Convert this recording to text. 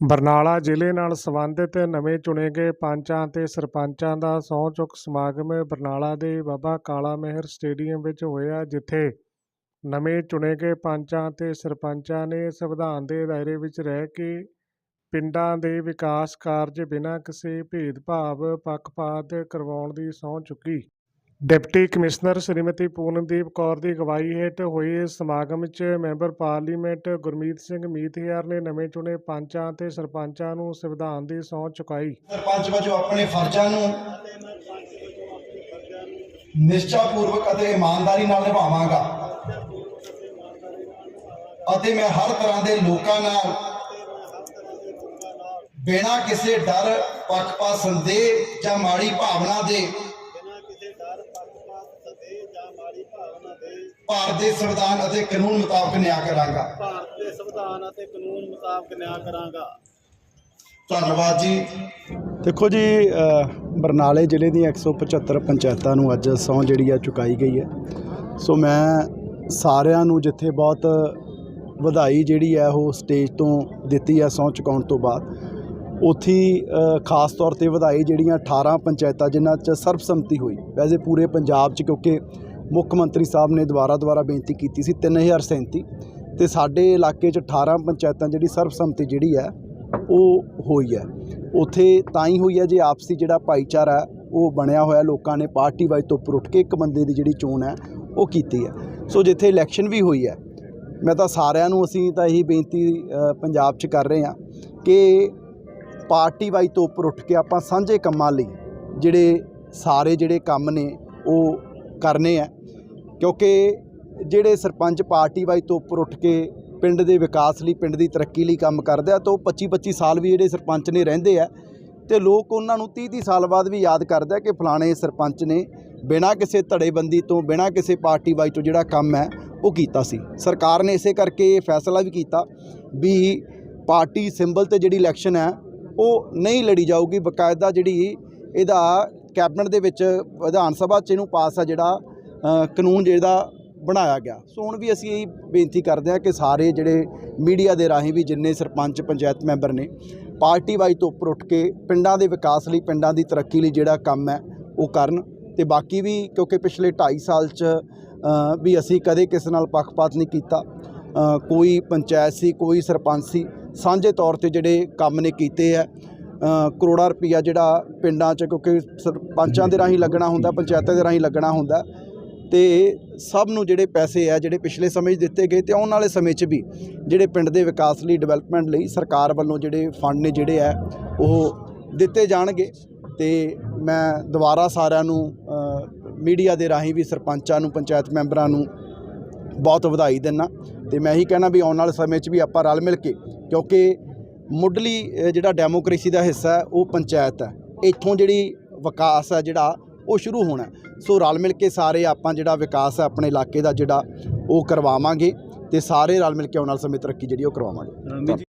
ਬਰਨਾਲਾ ਜ਼ਿਲ੍ਹੇ ਨਾਲ ਸੰਬੰਧਿਤ ਨਵੇਂ ਚੁਣੇ ਗਏ ਪੰਚਾਂ ਤੇ ਸਰਪੰਚਾਂ ਦਾ ਸਹੁੰ ਚੁੱਕ ਸਮਾਗਮ ਬਰਨਾਲਾ ਦੇ ਬਾਬਾ ਕਾਲਾ ਮਿਹਰ ਸਟੇਡੀਅਮ ਵਿੱਚ ਹੋਇਆ, ਜਿੱਥੇ ਨਵੇਂ ਚੁਣੇ ਗਏ ਪੰਚਾਂ ਤੇ ਸਰਪੰਚਾਂ ਨੇ ਸੰਵਿਧਾਨ ਦੇ ਦਾਇਰੇ ਵਿੱਚ ਰਹਿ ਕੇ ਪਿੰਡਾਂ ਦੇ ਵਿਕਾਸ ਕਾਰਜ ਬਿਨਾਂ ਕਿਸੇ ਭੇਦਭਾਵ ਪੱਖਪਾਤ ਕਰਵਾਉਣ ਦੀ ਸਹੁੰ ਚੁੱਕੀ। ਡਿਪਟੀ ਕਮਿਸ਼ਨਰ ਸ਼੍ਰੀਮਤੀ ਪੂਰਨਦੀਪ ਕੌਰ ਦੀ ਅਗਵਾਈ ਹੇਠ ਹੋਏ ਸਮਾਗਮ 'ਚ ਮੈਂਬਰ ਪਾਰਲੀਮੈਂਟ ਗੁਰਮੀਤ ਸਿੰਘ ਮੀਤਹਿਰ ਨੇ ਨਵੇਂ ਚੁਣੇ ਪੰਚਾਂ ਤੇ ਸਰਪੰਚਾਂ ਨੂੰ ਸੰਵਿਧਾਨ ਦੀ ਸਹੁੰ ਚੁਕਾਈ। ਸਰਪੰਚ ਵਜੋਂ ਆਪਣੇ ਫਰਜ਼ਾਂ ਨੂੰ ਨਿਸ਼ਚਾਪੂਰਵਕ ਅਤੇ ਇਮਾਨਦਾਰੀ ਨਾਲ ਨਿਭਾਵਾਂਗਾ। ਅਤੇ ਮੈਂ ਹਰ ਤਰ੍ਹਾਂ ਦੇ ਲੋਕਾਂ ਨਾਲ ਬਿਨਾਂ ਕਿਸੇ ਡਰ, ਪੱਖਪਾਤ, ਸੰਦੇਹ ਜਾਂ ਮਾੜੀ ਭਾਵਨਾ ਦੇ ਭਾਰਤ ਦੇ ਸੰਵਿਧਾਨ ਅਤੇ ਕਾਨੂੰਨ ਮੁਤਾਬਕ ਨਿਆਂ ਕਰਾਂਗਾ। ਭਾਰਤ ਦੇ ਸੰਵਿਧਾਨ ਅਤੇ ਕਾਨੂੰਨ ਮੁਤਾਬਕ ਨਿਆਂ ਕਰਾਂਗਾ। ਧੰਨਵਾਦ ਜੀ। ਦੇਖੋ ਜੀ ਬਰਨਾਲੇ ਜ਼ਿਲ੍ਹੇ ਦੀਆਂ 175 ਪੰਚਾਇਤਾਂ ਨੂੰ ਅੱਜ ਸਹੁੰ ਜਿਹੜੀ ਆ ਚੁਕਾਈ ਗਈ ਹੈ। ਸੋ ਮੈਂ ਸਾਰਿਆਂ ਨੂੰ ਜਿੱਥੇ ਬਹੁਤ ਵਧਾਈ ਜਿਹੜੀ ਹੈ ਉਹ ਸਟੇਜ ਤੋਂ ਦਿੱਤੀ ਹੈ ਸਹੁੰ ਚੁਕਾਉਣ ਤੋਂ ਬਾਅਦ। ਉੱਥੇ ਖਾਸ ਤੌਰ ਤੇ ਵਧਾਈ ਜਿਹੜੀਆਂ 18 ਪੰਚਾਇਤਾਂ ਜਿਨ੍ਹਾਂ 'ਚ ਸਰਬਸੰਮਤੀ ਹੋਈ। ਵੈਸੇ ਪੂਰੇ ਪੰਜਾਬ 'ਚ ਕਿਉਂਕਿ ਮੁੱਖ ਮੰਤਰੀ ਸਾਹਿਬ ਨੇ ਦੁਬਾਰਾ ਦੁਬਾਰਾ ਬੇਨਤੀ ਕੀਤੀ ਸੀ 3037 ਤੇ ਸਾਡੇ ਇਲਾਕੇ 'ਚ 18 ਪੰਚਾਇਤਾਂ ਜਿਹੜੀ ਸਰਬਸੰਮਤੀ ਜਿਹੜੀ ਹੈ, ਉਹ ਹੋਈ ਹੈ। ਉੱਥੇ ਤਾਂ ਹੀ ਹੋਈ ਹੈ ਜੇ ਆਪਸੀ ਜਿਹੜਾ ਭਾਈਚਾਰਾ ਉਹ ਬਣਿਆ ਹੋਇਆ, ਲੋਕਾਂ ਨੇ ਪਾਰਟੀ ਵਾਈਜ਼ ਤੋਂ ਉੱਪਰ ਉੱਠ ਕੇ ਇੱਕ ਬੰਦੇ ਦੀ ਜਿਹੜੀ ਚੋਣ ਹੈ, ਉਹ ਕੀਤੀ ਹੈ। ਸੋ ਜਿੱਥੇ ਇਲੈਕਸ਼ਨ ਵੀ ਹੋਈ ਹੈ, ਮੈਂ ਤਾਂ ਸਾਰਿਆਂ ਨੂੰ ਅਸੀਂ ਤਾਂ ਇਹੀ ਬੇਨਤੀ ਪੰਜਾਬ 'ਚ ਕਰ ਰਹੇ ਹਾਂ ਕਿ ਪਾਰਟੀ ਵਾਈਜ਼ ਤੋਂ ਉੱਪਰ ਉੱਠ ਕੇ ਆਪਾਂ ਸਾਂਝੇ ਕੰਮਾਂ ਲਈ ਜਿਹੜੇ ਸਾਰੇ ਜਿਹੜੇ ਕੰਮ ਨੇ, ਉਹ ਕਰਨੇ ਆ ਕਿਉਂਕਿ ਜਿਹੜੇ ਸਰਪੰਚ ਪਾਰਟੀ ਵਾਈਜ਼ ਤੋਂ ਉੱਪਰ ਉੱਠ ਕੇ ਪਿੰਡ ਦੇ ਵਿਕਾਸ ਲਈ, ਪਿੰਡ ਦੀ ਤਰੱਕੀ ਲਈ ਕੰਮ ਕਰਦੇ ਆ, ਤਾਂ ਉਹ 25 25 ਸਾਲ ਵੀ ਜਿਹੜੇ ਸਰਪੰਚ ਨੇ ਰਹਿੰਦੇ ਆ, ਤੇ ਲੋਕ ਉਹਨਾਂ ਨੂੰ 30 30 ਸਾਲ ਬਾਅਦ ਵੀ ਯਾਦ ਕਰਦੇ ਆ ਕਿ ਫਲਾਣੇ ਸਰਪੰਚ ਨੇ ਬਿਨਾਂ ਕਿਸੇ ਧੜੇਬੰਦੀ ਤੋਂ, ਬਿਨਾਂ ਕਿਸੇ ਪਾਰਟੀ ਵਾਈਜ਼ ਤੋਂ ਜਿਹੜਾ ਕੰਮ ਹੈ, ਉਹ ਕੀਤਾ ਸੀ। ਸਰਕਾਰ ਨੇ ਇਸੇ ਕਰਕੇ ਇਹ ਫੈਸਲਾ ਵੀ ਕੀਤਾ ਵੀ ਪਾਰਟੀ ਸਿੰਬਲ ਤੇ ਜਿਹੜੀ ਇਲੈਕਸ਼ਨ ਹੈ, ਉਹ ਨਹੀਂ ਲੜੀ ਜਾਊਗੀ। ਬਕਾਇਦਾ ਜਿਹੜੀ ਇਹਦਾ ਕੈਬਨਿਟ ਦੇ ਵਿੱਚ ਵਿਧਾਨ ਸਭਾ 'ਚ ਇਹਨੂੰ ਪਾਸ ਆ ਜਿਹੜਾ ਕਾਨੂੰਨ ਜਿਹੜਾ ਬਣਾਇਆ ਗਿਆ। ਸੋ ਹੁਣ ਵੀ ਅਸੀਂ ਇਹ ਬੇਨਤੀ ਕਰਦੇ ਹਾਂ ਕਿ ਸਾਰੇ ਜਿਹੜੇ ਮੀਡੀਆ ਦੇ ਰਾਹੀਂ ਵੀ ਜਿੰਨੇ ਸਰਪੰਚ ਪੰਚਾਇਤ ਮੈਂਬਰ ਨੇ ਪਾਰਟੀ ਵਾਈਜ਼ ਤੋਂ ਉੱਪਰ ਉੱਠ ਕੇ ਪਿੰਡਾਂ ਦੇ ਵਿਕਾਸ ਲਈ ਪਿੰਡਾਂ ਦੀ ਤਰੱਕੀ ਲਈ ਜਿਹੜਾ ਕੰਮ ਹੈ ਉਹ ਕਰਨ। ਤੇ ਬਾਕੀ ਵੀ ਕਿਉਂਕਿ ਪਿਛਲੇ 2.5 ਸਾਲ 'ਚ ਵੀ ਅਸੀਂ ਕਦੇ ਕਿਸੇ ਨਾਲ ਪੱਖਪਾਤ ਨਹੀਂ ਕੀਤਾ। ਕੋਈ ਪੰਚਾਇਤ ਸੀ ਕੋਈ ਸਰਪੰਚ ਸੀ ਸਾਂਝੇ ਤੌਰ ਤੇ ਜਿਹੜੇ ਕੰਮ ਨੇ ਕੀਤੇ ਆ ਅ, ਕਰੋੜਾਂ ਰੁਪਈਆ ਜਿਹੜਾ ਪਿੰਡਾਂ 'ਚ ਕਿਉਂਕਿ ਸਰਪੰਚਾਂ ਦੇ ਰਾਹੀਂ ਲੱਗਣਾ ਹੁੰਦਾ ਪੰਚਾਇਤਾਂ ਦੇ ਰਾਹੀਂ ਲੱਗਣਾ ਹੁੰਦਾ। ਤੇ ਸਭ ਨੂੰ ਜਿਹੜੇ ਪੈਸੇ ਆ, ਜਿਹੜੇ ਪਿਛਲੇ ਸਮੇਂ 'ਚ ਦਿੱਤੇ ਗਏ ਤੇ ਆਉਣ ਵਾਲੇ ਸਮੇਂ 'ਚ ਵੀ ਜਿਹੜੇ ਪਿੰਡ ਦੇ ਵਿਕਾਸ ਲਈ ਡਿਵੈਲਪਮੈਂਟ ਲਈ ਸਰਕਾਰ ਵੱਲੋਂ ਜਿਹੜੇ ਫੰਡ ਨੇ ਜਿਹੜੇ ਆ, ਉਹ ਦਿੱਤੇ ਜਾਣਗੇ। ਤੇ ਮੈਂ ਦੁਬਾਰਾ ਸਾਰਿਆਂ ਨੂੰ ਮੀਡੀਆ ਦੇ ਰਾਹੀਂ ਵੀ ਸਰਪੰਚਾਂ ਨੂੰ, ਪੰਚਾਇਤ ਮੈਂਬਰਾਂ ਨੂੰ ਬਹੁਤ ਵਧਾਈ ਦਿੰਨਾ। ਤੇ ਮੈਂ ਇਹੀ ਕਹਿਣਾ ਵੀ ਆਉਣ ਵਾਲੇ ਸਮੇਂ 'ਚ ਵੀ ਆਪਾਂ ਰਲ ਮਿਲ ਕੇ, ਕਿਉਂਕਿ ਮੁੱਢਲੀ ਜਿਹੜਾ ਡੈਮੋਕ੍ਰੇਸੀ ਦਾ ਹਿੱਸਾ ਹੈ, ਉਹ ਪੰਚਾਇਤ ਹੈ। ਇੱਥੋਂ ਜਿਹੜੀ ਵਿਕਾਸ ਹੈ, ਜਿਹੜਾ ਉਹ ਸ਼ੁਰੂ ਹੋਣਾ ਸੋ ਰਲ ਮਿਲ ਕੇ ਸਾਰੇ ਆਪਾਂ ਜਿਹੜਾ ਵਿਕਾਸ ਹੈ ਆਪਣੇ ਇਲਾਕੇ ਦਾ ਜਿਹੜਾ ਉਹ ਕਰਵਾਵਾਂਗੇ ਤੇ ਸਾਰੇ ਰਲ ਮਿਲ ਕੇ ਆਉਣ ਵਾਲੇ ਸਮੇਂ ਤਰੱਕੀ ਜਿਹੜੀ ਉਹ ਕਰਵਾਵਾਂਗੇ।